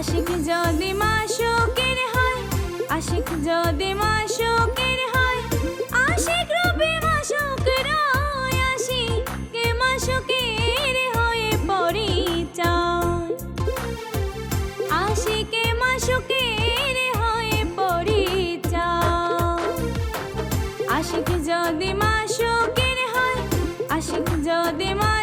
যদি মা শোকের হয়, আশিক যদি মাসুকের হয়, আশিক রূপে মাসুক রয়, আশিকে মাসুকের হয়ে পরিচয়। আশিকে মাসুকের হয়ে পরিচয়। আশিক যদি মাসুকের হয়, আশিক যদি মাসুকের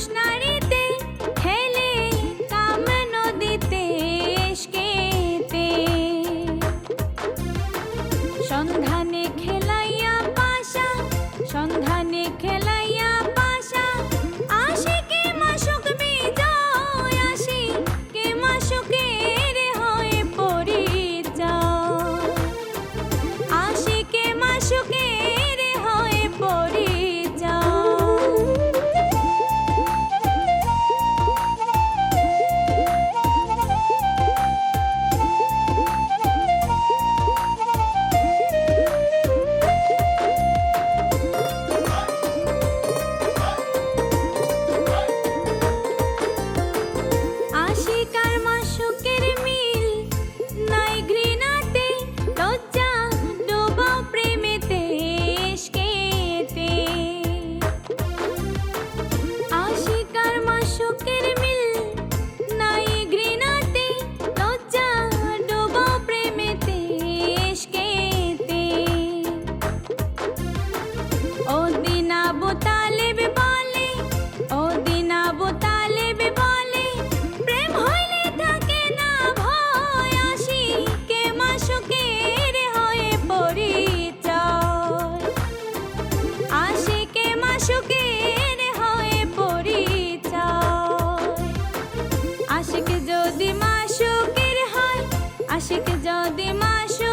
পুরুষ নারীতে খেলে কামে নদীতে ইশকেতে সন্ধ্যা আশিক যদি মাসুকের হয় আশিক যদি মাসুক